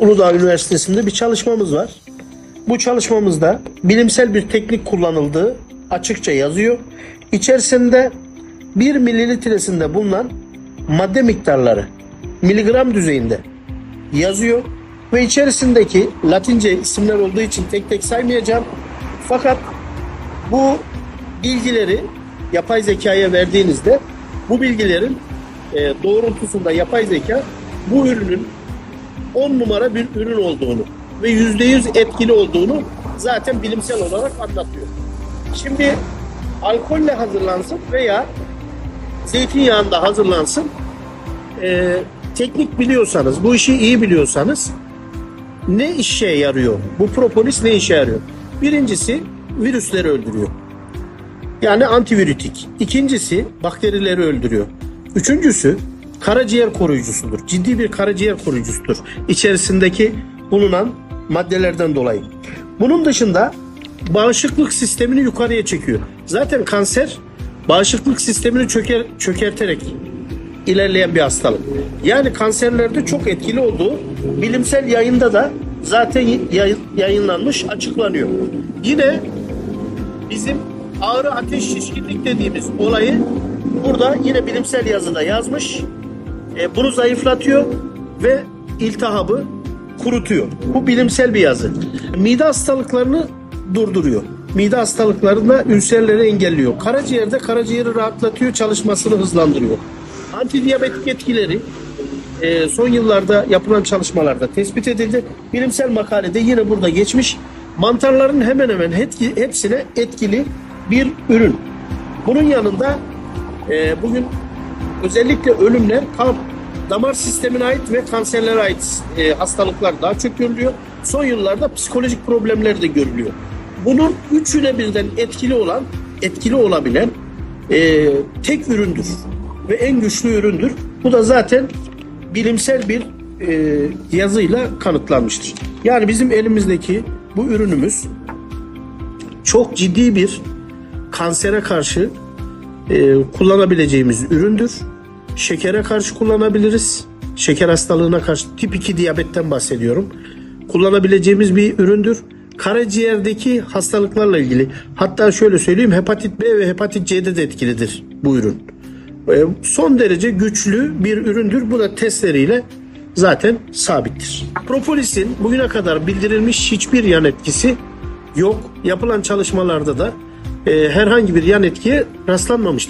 Uludağ Üniversitesi'nde bir çalışmamız var. Bu çalışmamızda bilimsel bir teknik kullanıldığı açıkça yazıyor. İçerisinde 1 mililitresinde bulunan madde miktarları miligram düzeyinde yazıyor ve içerisindeki Latince isimler olduğu için tek tek saymayacağım. Fakat bu bilgileri yapay zekaya verdiğinizde bu bilgilerin e, doğrultusunda yapay zeka bu ürünün 10 numara bir ürün olduğunu ve %100 etkili olduğunu zaten bilimsel olarak anlatıyor. Şimdi alkolle hazırlansın veya zeytinyağında hazırlansın e, teknik biliyorsanız, bu işi iyi biliyorsanız ne işe yarıyor? Bu propolis ne işe yarıyor? Birincisi virüsleri öldürüyor. Yani antivirütik. İkincisi bakterileri öldürüyor. Üçüncüsü karaciğer koruyucusudur. Ciddi bir karaciğer koruyucusudur. İçerisindeki bulunan maddelerden dolayı. Bunun dışında bağışıklık sistemini yukarıya çekiyor. Zaten kanser bağışıklık sistemini çöker, çökerterek ilerleyen bir hastalık. Yani kanserlerde çok etkili olduğu bilimsel yayında da zaten yay- yayınlanmış, açıklanıyor. Yine bizim ağrı ateş şişkinlik dediğimiz olayı burada yine bilimsel yazıda yazmış. E, bunu zayıflatıyor ve iltihabı kurutuyor. Bu bilimsel bir yazı. Mide hastalıklarını durduruyor. Mide hastalıklarında ülserleri engelliyor. Karaciğerde karaciğeri rahatlatıyor, çalışmasını hızlandırıyor. Antidiyabetik etkileri e, son yıllarda yapılan çalışmalarda tespit edildi. Bilimsel makalede yine burada geçmiş. Mantarların hemen hemen etki, hepsine etkili bir ürün. Bunun yanında e, bugün özellikle ölümler kalp damar sistemine ait ve kanserlere ait e, hastalıklar daha çok görülüyor. Son yıllarda psikolojik problemler de görülüyor. Bunun üçüne birden etkili olan, etkili olabilen e, tek üründür ve en güçlü üründür. Bu da zaten bilimsel bir e, yazıyla kanıtlanmıştır. Yani bizim elimizdeki bu ürünümüz çok ciddi bir kansere karşı e, kullanabileceğimiz üründür. Şekere karşı kullanabiliriz. Şeker hastalığına karşı tip 2 diyabetten bahsediyorum. Kullanabileceğimiz bir üründür. Karaciğerdeki hastalıklarla ilgili hatta şöyle söyleyeyim hepatit B ve hepatit C'de de etkilidir bu ürün. E, son derece güçlü bir üründür. Bu da testleriyle zaten sabittir. Propolis'in bugüne kadar bildirilmiş hiçbir yan etkisi yok. Yapılan çalışmalarda da e, herhangi bir yan etkiye rastlanmamıştır.